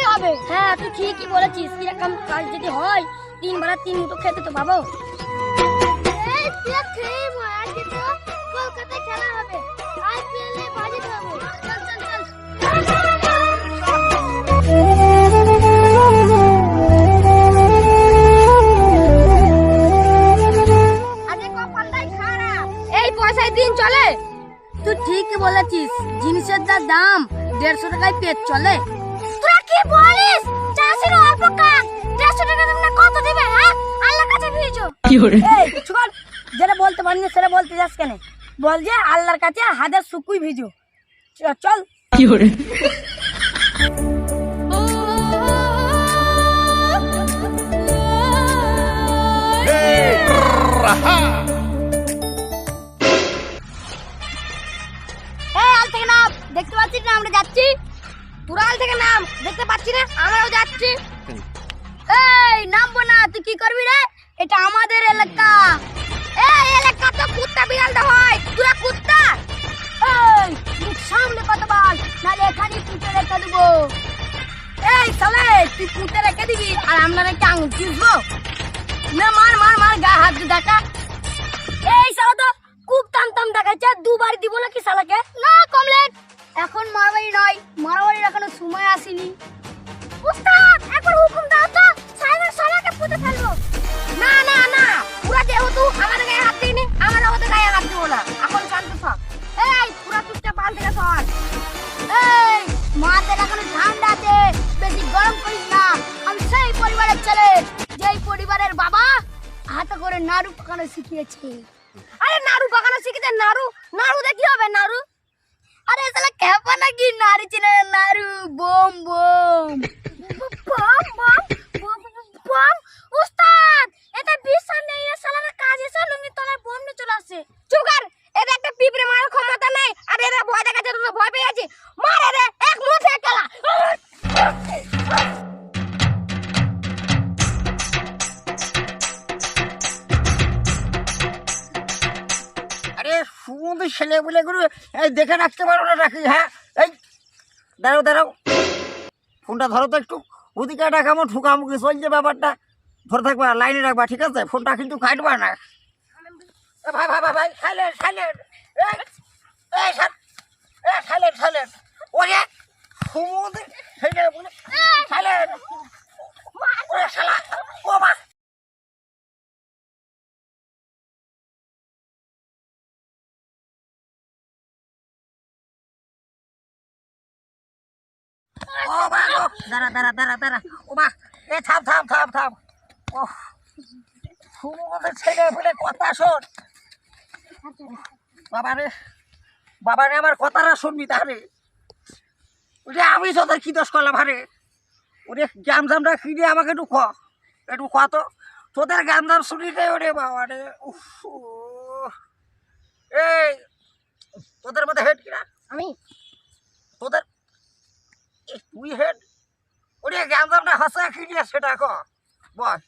করতেই হবে। হ্যাঁ তুই ঠিকই বলেছিস। কীরকম কাজ যদি হয় তিন বেলা তিন মুঠো খেতে তো পাবো। কলকাতায় তুই ঠিকই বলেছিস। জিনিসের যা দাম দেড়শো টাকায় পেট চলে। তোরা কি বলিস? চাষির অল্প কাজ দেড়শো টাকা দিলে কত দিবে হ্যাঁ? আল্লাহ কাছে ভিজো এই চল যেটা বলতে পারি না সেটা বলতে যাস কেন? বল যে আল্লাহর কাছে হাজার শুকুই ভিজো। চল। এই থেকে নাম। দেখতে পাচ্ছিস না আমরা যাচ্ছি? তোরা আল থেকে নাম দেখতে পাচ্ছি না আমরাও যাচ্ছি। এই নামবো না তুই কি করবি রে? এটা আমাদের এলাকা। এই এলাকা তো কুত্তা বিড়ালটা হয় তোরা কুত্তা? এই মুখ সামনে কথা বল নাহলে এখানে পুঁতে রেখে দেবো। এই সালে তুই পুঁতে রেখে দিবি আর আমরা নাকি আঙুল চুষবো? না মার মার মার গা হাত দিয়ে দেখা। এই সালা তো খুব টান টান দেখাচ্ছে দুবার দিব নাকি সালাকে? না কমলেট। এখন মারামারি নয়, মারামারির এখনও সময় আসেনি। উস্তাদ, একবার হুকুম দাও তো সাইবার সালাকে পুঁতে ফেলব। না না না, পুরা যেহেতু আমার গায়ে হাত দিইনি আমরা ওদের গায়ে হাত দিব না। এখন শান্ত থাক। এই, পুরা চুপচাপ পাল থেকে সর এই মাথায় এখনও ঠান্ডা আছে, বেশি গরম করিস না। আমি সেই পরিবারের ছেলে, যেই পরিবারের বাবা, হাতে করে নাড়ু পাকানো শিখিয়েছে। আরে, নাড়ু পাকানো শিখেছে নাড়ু? নাড়ু দেখি হবে, নাড়ু আরে সালা ক্যাপা নাকি নাড়ি চিনে নাড়ু বোম বোম। বম বম বম বম। উস্তাদ, এটা বিশ সামনে এই সালার কাজ এসে লুঙ্গি তলায় বম নিয়ে চলে আসছে চুপ কর একটা পিঁপড়ে মারার ক্ষমতা নেই, আর এরা ভয় দেখাচ্ছে তো ভয় পেয়ে আছে মার এরে এক মুঠে খেলা। আরে সুমন্দির ছেলে বলে গুলো এই দেখে রাখতে পারো না নাকি হ্যাঁ? দাঁড়াও দাঁড়াও। ফোনটা ধরো তো একটু। ওদিকে একটা কেমন ঠুকামুখি চলছে ব্যাপারটা। ধরে থাকবা, লাইনে রাখবা, ঠিক আছে? ফোনটা কিন্তু খাইটবা না। ভাই এই শালা। ও মা ও মা গো, দাঁড়া দাঁড়া দাঁড়া দাঁড়া। ও মা। এ থাম থাম থাম থাম। ও সুমনের ছেলে বলে কথা শোন। বাবা রে বাবা রে আমার কথাটা শুনবি তাহলে? ওরে আমি তোদের কি দোষ করলাম হারে ওরে গ্যাম জামটা কিনে আমাকে একটু খ একটু খ তো। তোদের গ্যাম জাম শুনিতে ওরে বাবা রে। উফ। এই তোদের মধ্যে হেড কিনা? আমি? তোদের তুই হেড? ওরে গ্যাঞ্জামটা হাসা কিনিয়া সেটা ক? বল।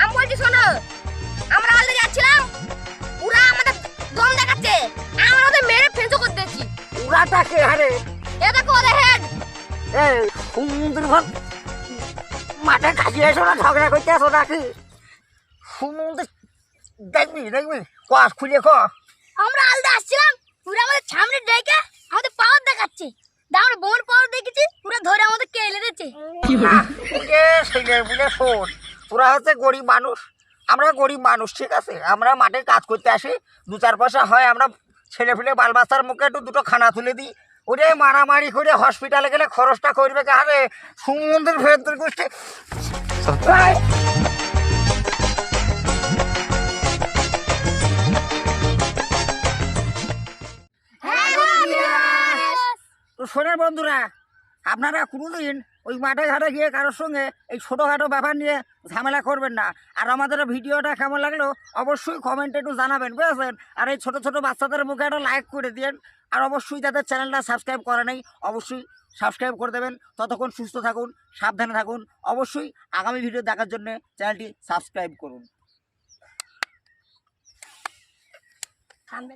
আমি বলছি শোনো আমরা আলদে যাচ্ছিলাম পুরা আমাদের দম দেখাচ্ছে আমরা ওদের মেরে ফেঁসো করে দিয়েছি। ওরাটাকে হারে? এ দেখো ওদের হেড এই সমুদ্র ঘর মাঠে কাজিয়ে এসো না ঝগড়া করতে আসো নাকি? সমুদ্র দেখবি দেখবি কাজ খুলে ক। আমরা আলদে আসছিলাম পুরো আমাদের সামনে ডেকে আমাদের পাওয়ার দেখাচ্ছে। দা আমরা বোন পাওয়ার দেখেছি পুরো ধরে আমাদের কেলে দিচ্ছে ছেলে বলে শোন তোরা হচ্ছে গরিব মানুষ। আমরা গরিব মানুষ ঠিক আছে? আমরা মাঠে কাজ করতে আসি দু চার পয়সা হয় আমরা ছেলে ফেলে বাল বাচ্চার মুখে একটু দুটো খানা তুলে দিই। ওরে মারামারি করে হসপিটালে গেলে খরচটা করবে কাহারে? সমুদ্রের ভেতর গোষ্ঠী শোনেন বন্ধুরা, আপনারা কোনোদিন ওই মাঠে ঘাটে গিয়ে কারোর সঙ্গে এই ছোটোখাটো ব্যাপার নিয়ে ঝামেলা করবেন না। আর আমাদের ভিডিওটা কেমন লাগল অবশ্যই কমেন্টে একটু জানাবেন, বুঝেছেন? আর এই ছোটো ছোটো বাচ্চাদের মুখে একটা লাইক করে দিন আর অবশ্যই যাদের চ্যানেলটা সাবস্ক্রাইব করে নেই, অবশ্যই সাবস্ক্রাইব করে দেবেন। ততক্ষণ সুস্থ থাকুন, সাবধানে থাকুন। অবশ্যই আগামী ভিডিও দেখার জন্য চ্যানেলটি সাবস্ক্রাইব করুন।